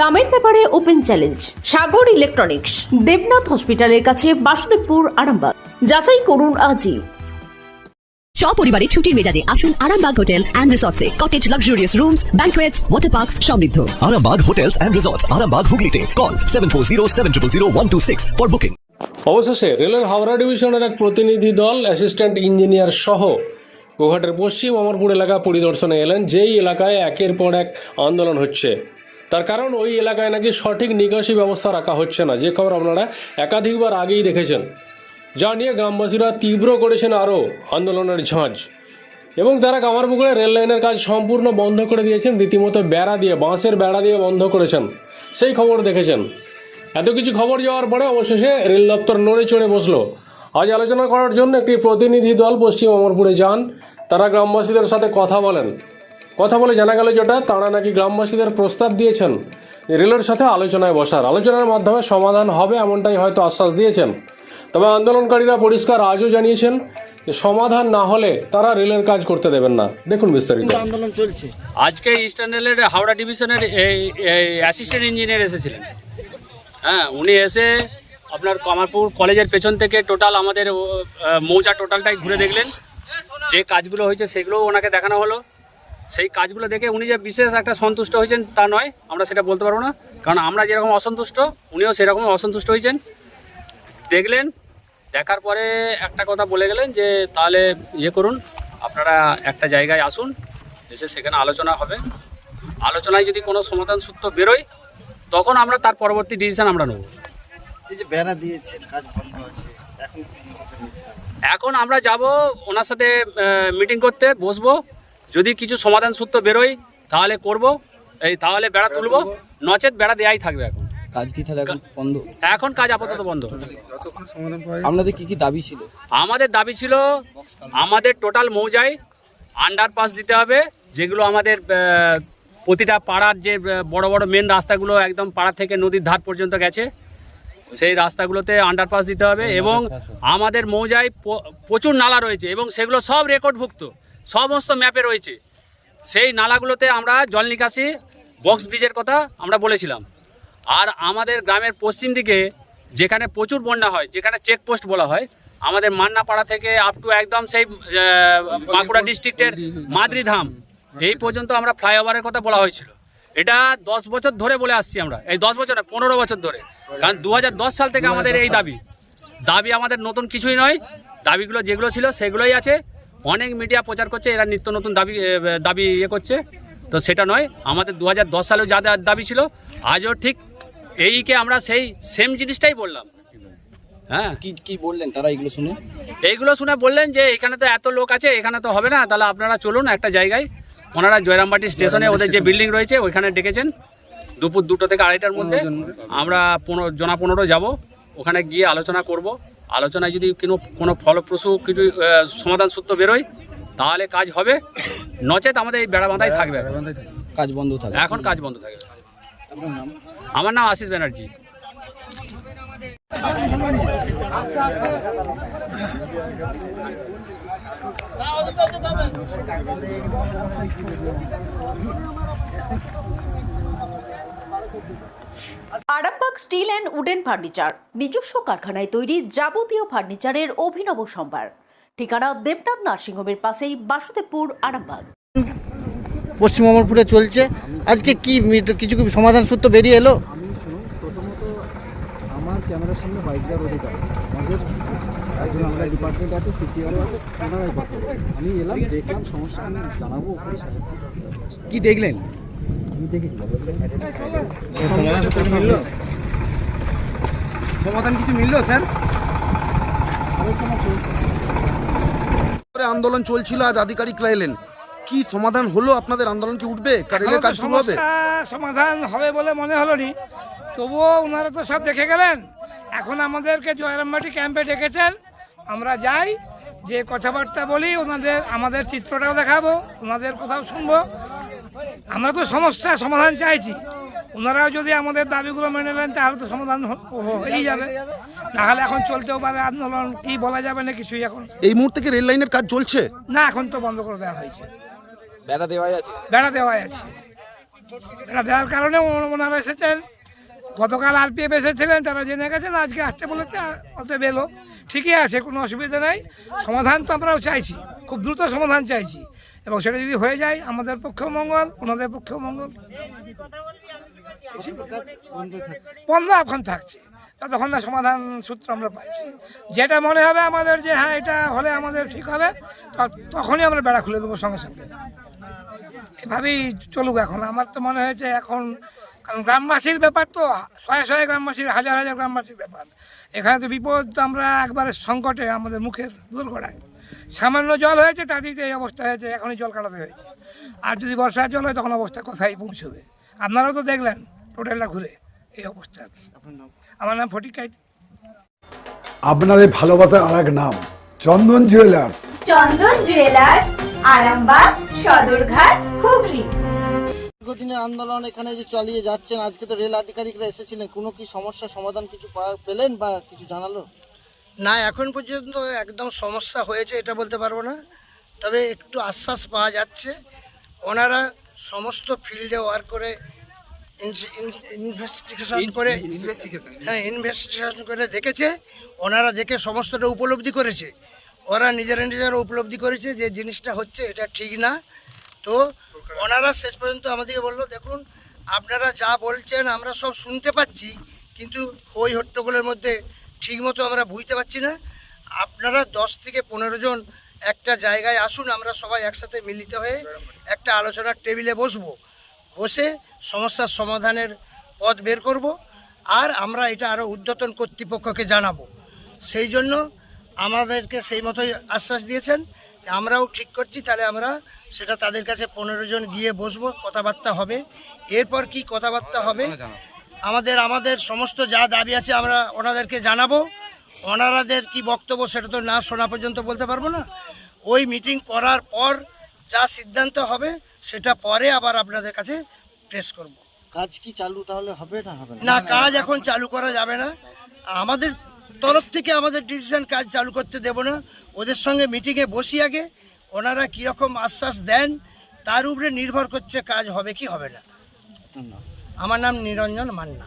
দামের ব্যাপারে open challenge Sagar electronics Debnath হসপিটালের কাছে বাসুদেবপুর আরামবাগ। যাচাই করুন আজই। সপরিবারে ছুটির মেজাজে আসুন Arambag hotel and রিসর্টসে। Cottage luxurious rooms banquets water parks সমৃদ্ধ। Arambag Hotels and Resorts, Arambag Hooghly Call 740 for booking. অবশেষে রেলের হাওড়া ডিভিশনের এক প্রতিনিধি দল অ্যাসিস্ট্যান্ট ইঞ্জিনিয়ার সহ গোঘাটের পশ্চিম অমরপুর এলাকা পরিদর্শনে এলেন যেই এলাকায় একের পর এক আন্দোলন হচ্ছে। তার কারণ ওই এলাকায় নাকি সঠিক নিকাশি ব্যবস্থা রাখা হচ্ছে না। যে খবর আপনারা একাধিকবার আগেই দেখেছেন। যা নিয়ে গ্রামবাসীরা তীব্র করেছেন আরও আন্দোলনের ঝাঁঝ এবং তারা কামারপুকুরে রেল লাইনের কাজ সম্পূর্ণ বন্ধ করে দিয়েছেন, রীতিমতো বেড়া দিয়ে, বাঁশের বেড়া দিয়ে বন্ধ করেছেন। সেই খবর দেখেছেন। এত কিছু খবর যাওয়ার পরে অবশেষে রেল দপ্তর নড়ে চড়ে বসল। আজ আলোচনা করার জন্য একটি প্রতিনিধি দল পশ্চিম অমরপুরে যান। তারা গ্রামবাসীদের সাথে কথা বলেন। কথা বলে জানা গেল যেটা তারা নাকি গ্রামবাসীদের প্রস্তাব দিয়েছেন রেলের সাথে আলোচনায় বসার। আলোচনার মাধ্যমে সমাধান হবে এমনটাই হয়তো আশ্বাস দিয়েছেন। তবে আন্দোলনকারীরা পরিষ্কার আজও জানিয়েছেন যে সমাধান না হলে তারা রেলের কাজ করতে দেবেন না। দেখুন বিস্তারিত। আন্দোলন চলছে। আজকে ইস্টার্ন রেলের হাওড়া ডিভিশনের অ্যাসিস্ট্যান্ট ইঞ্জিনিয়ার এসেছিলেন। হ্যাঁ উনি এসে আপনার কামারপুর কলেজের পেছন থেকে টোটাল আমাদের মৌজা টোটালটাই ঘুরে দেখলেন। যে কাজগুলো হয়েছে সেগুলোও ওনাকে দেখানো হলো। সেই কাজগুলো দেখে উনি যে বিশেষ একটা সন্তুষ্ট হয়েছেন তা নয় আমরা সেটা বলতে পারব না। কারণ আমরা যেরকম অসন্তুষ্ট উনিও সেরকম অসন্তুষ্ট হয়েছেন। দেখলেন দেখার পরে একটা কথা বলে গেলেন যে তাহলে ইয়ে করুন আপনারা একটা জায়গায় আসুন এসে সেখানে আলোচনা হবে। আলোচনায় যদি কোনো সমাধান সূত্র বেরোয় তখন আমরা তার পরবর্তী ডিসিশন আমরা নেব। এই যে বেড়া দিয়েছেন কাজ বন্ধ আছে এখন এখন আমরা যাব ওনার সাথে মিটিং করতে বসবো। যদি কিছু সমাধান সূত্র বেরোয় তাহলে করব। এই তাহলে বেড়া তুলবো। নচেত বেড়া দেয়াই থাকবে এখন। কাজ কি তাহলে এখন বন্ধ? এখন কাজ আপাতত বন্ধ। আপনাদের কি কি দাবি ছিল? আমাদের দাবি ছিল আমাদের টোটাল মৌজায় আন্ডারপাস দিতে হবে যেগুলো আমাদের প্রতিটা পাড়ার যে বড় বড় মেন রাস্তাগুলো একদম পাড়া থেকে নদীর ধার পর্যন্ত গেছে সেই রাস্তাগুলোতে আন্ডারপাস দিতে হবে এবং আমাদের মৌজায় প্রচুর নালা রয়েছে এবং সেগুলো সব রেকর্ডভুক্ত সমস্ত ম্যাপে রয়েছে। সেই নালাগুলোতে আমরা জল নিকাশি, বক্স ব্রিজের কথা আমরা বলেছিলাম। আর আমাদের গ্রামের পশ্চিম দিকে যেখানে প্রচুর বন্যা হয়, যেখানে চেকপোস্ট বলা হয়, আমাদের মান্নাপাড়া থেকে আপ টু একদম সেই বাঁকুড়া ডিস্ট্রিক্টের মাদ্রিধাম, এই পর্যন্ত আমরা ফ্লাইওভারের কথা বলা হয়েছিল। এটা দশ বছর ধরে বলে আসছি আমরা। এই দশ বছর না, পনেরো বছর ধরে। কারণ দু হাজার দশ সাল থেকে আমাদের এই দাবি। দাবি আমাদের নতুন কিছুই নয়। দাবিগুলো যেগুলো ছিল সেগুলোই আছে। অনেক মিডিয়া প্রচার করছে এরা নিত্য নতুন দাবি দাবি ইয়ে করছে। তো সেটা নয় আমাদের দু হাজার দশ সালেও যা যা দাবি ছিল আজও ঠিক এইকে আমরা সেই সেম জিনিসটাই বললাম। হ্যাঁ। কি কি বললেন তারা এগুলো শুনে? এইগুলো শুনে বললেন যে এখানে তো এত লোক আছে এখানে তো হবে না তাহলে আপনারা চলুন একটা জায়গায়। ওনারা জয়রামবাটি স্টেশনে ওদের যে বিল্ডিং রয়েছে ওইখানে ডেকেছেন। দুপুর দুটো থেকে আড়াইটার মধ্যে আমরা পনেরো জনা পনেরো যাব ওখানে গিয়ে আলোচনা করব। আলোচনায় যদি কোনো কোনো ফলপ্রসূ কিছু সমাধান সূত্র বেরোয় তাহলে কাজ হবে। নচেত আমাদের এই বেড়া বাঁধাই থাকবে। কাজ বন্ধ থাকে এখন কাজ বন্ধ থাকবে। আমার নাম Ashis Banerjee. Arambag steel and wooden furniture নিজস্ব কারখানায় তৈরি যাবতীয় ফার্নিচারের অভিনব সম্ভার। ঠিকানা দেবনাথ নার্সিংহোমের পাশেই বাসুদেবপুর আরামবাগ। পশ্চিম অমরপুরে চলছে। আজকে কি মিট- কিছু সমাধান সূত্র বেরিয়ে এলো? আমি শুনুন প্রথমত আমার ক্যামেরার সামনে বাইক দেওয়ার অধিকার। আমাদের একজন আমরা ডিপার্টমেন্ট আছে সিটিআরও আছে ওনারাই কথা আমি এলাম দেখলাম সমস্যা আমি জানাব কি দেখলেন? সমাধান কিছু মিললো স্যার আন্দোলন চলছিল আজ আধিকারিকরা এলেন। কি সমাধান হলো? আপনাদের আন্দোলন কি উঠবে? রেলের কাজ শুরু হবে? সমস্যা সমাধান হবে বলে মনে হলো নি তবুও ওনারা তো সব দেখে গেলেন। এখন আমাদেরকে জয়রামবাটি ক্যাম্পে ডেকেছেন। আমরা যাই যে কথাবার্তা বলি ওনাদের আমাদের চিত্রটাও দেখাবো ওনাদের কোথাও শুনব। আমরা তো সমস্যা সমাধান চাইছি। ওনারাও যদি আমাদের দাবিগুলো মেনে নেন তাহলে তো সমাধান হয়েই যাবে। নাহলে এখন চলতেও পারে আন্দোলন কি বলা যাবে না কিছুই এখন। এই মুহূর্তে কি রেল লাইনের কাজ চলছে? না এখন তো বন্ধ করে দেওয়া হয়েছে। বেড়া দেওয়াই আছে। বেড়া দেওয়াই আছে। বেড়া দেওয়ার কারণে ওনারা এসেছেন। গতকাল আরপিএফ এসেছিলেন তারা জেনে গেছেন আজকে আসতে বলেছে অতএব এলো। ঠিকই আছে কোনো অসুবিধা নাই। সমাধান তো আমরাও চাইছি খুব দ্রুত সমাধান চাইছি। এবং সেটা যদি হয়ে যায়, আমাদের পক্ষেও মঙ্গল, ওনাদের পক্ষেও মঙ্গল। বন্ধ এখন থাকছে। ততক্ষণ না সমাধান সূত্র আমরা পাচ্ছি। যেটা মনে হবে আমাদের যে হ্যাঁ এটা হলে আমাদের ঠিক হবে তখনই আমরা বেড়া খুলে দেবো সঙ্গে সঙ্গে। এভাবেই চলুক এখন। আমার তো মনে হয়েছে এখন, কারণ গ্রামবাসীর ব্যাপার তো, শয়ে শয়ে গ্রামবাসীর, হাজার হাজার গ্রামবাসীর ব্যাপার। এখানে তো বিপদ আমরা একবারে সংকটে আমাদের মুখের দূর করায় সামান্য জল হয়েছে তাতেই তো এই অবস্থা হয়েছে এখনই জল কাটাতে হয়েছে। আর যদি বর্ষার জল হয় তখন অবস্থা কোথায় পৌঁছবে? আপনারাও তো দেখলেন টোটালটা ঘুরে এই অবস্থা। আমার নাম ফটিক কাইতি। আপনাদের ভালোবাসার আর এক নাম চন্দন জুয়েলার্স। চন্দন জুয়েলার্স আরামবাগ সদরঘাট হুগলি। দীর্ঘদিনের আন্দোলন এখানে যে চালিয়ে যাচ্ছেন আজকে তো রেল আধিকারিকরা এসেছিলেন। কোনো কি সমস্যা সমাধান কিছু পেলেন বা কিছু জানালো? না এখন পর্যন্ত একদম সমস্যা হয়েছে এটা বলতে পারব না। তবে একটু আশ্বাস পাওয়া যাচ্ছে ওনারা সমস্ত ফিল্ডে ওয়ার্ক করে ইনভেস্টিগেশন করে হ্যাঁ ইনভেস্টিগেশন করে দেখেছে ওনারা দেখে সমস্তটা উপলব্ধি করেছে। ওরা নিজেরা নিজেরা উপলব্ধি করেছে যে জিনিসটা হচ্ছে এটা ঠিক না। তো ওনারা শেষ পর্যন্ত আমাদেরকে বলল দেখুন আপনারা যা বলছেন আমরা সব শুনতে পাচ্ছি কিন্তু ওই হট্টগোলের মধ্যে ঠিকমতো আমরা বুঝতে পারছি না। আপনারা দশ থেকে পনেরো জন একটা জায়গায় আসুন, আমরা সবাই একসাথে মিলিত হয়ে একটা আলোচনার টেবিলে বসবো। বসে সমস্যার সমাধানের পথ বের করব আর আমরা এটা আরও উদ্যতন কর্তৃপক্ষকে জানাব। সেই জন্য আমাদেরকে সেই মতোই আশ্বাস দিয়েছেন আমরাও ঠিক করছি, তাহলে আমরা সেটা তাদের কাছে পনেরো জন গিয়ে বসবো, কথাবার্তা হবে। এরপর কি কথাবার্তা হবে? আমাদের আমাদের সমস্ত যা দাবি আছে আমরা ওনাদেরকে জানাব। ওনারাদের কি বক্তব্য সেটা তো না শোনা পর্যন্ত বলতে পারব না। ওই মিটিং করার পর যা সিদ্ধান্ত হবে সেটা পরে আবার আপনাদের কাছে প্রেস করব। কাজ কি চালু তাহলে হবে না হবে না? কাজ এখন চালু করা যাবে না। আমাদের তরফ থেকে আমাদের ডিসিশন কাজ চালু করতে দেব না। ওদের সঙ্গে মিটিংয়ে বসি আগে। ওনারা কীরকম আশ্বাস দেন তার উপরে নির্ভর করছে কাজ হবে কি হবে না। আমার নাম নিরঞ্জন মান্না।